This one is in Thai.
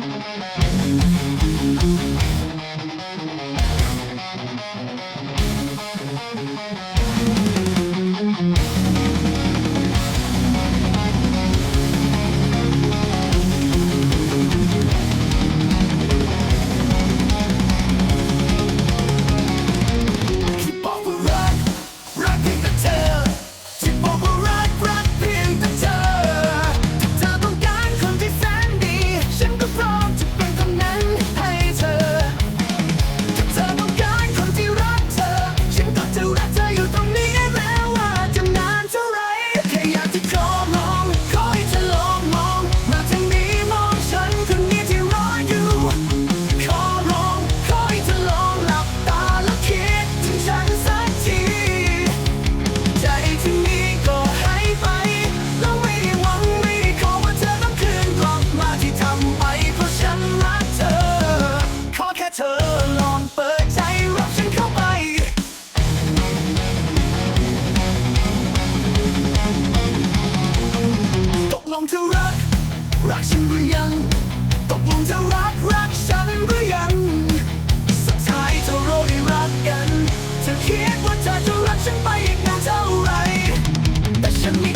Thank you. เธอลองเปิดใจรับฉันเข้าไปตกลงเธอรัก รักฉันหรือยัง ตกลงเธอรัก รักฉันหรือยัง สุดท้ายเธอรู้ได้รักกัน เธอคิดว่าเธอจะรักฉันไปอีกนานเท่าไรแต่ฉันมี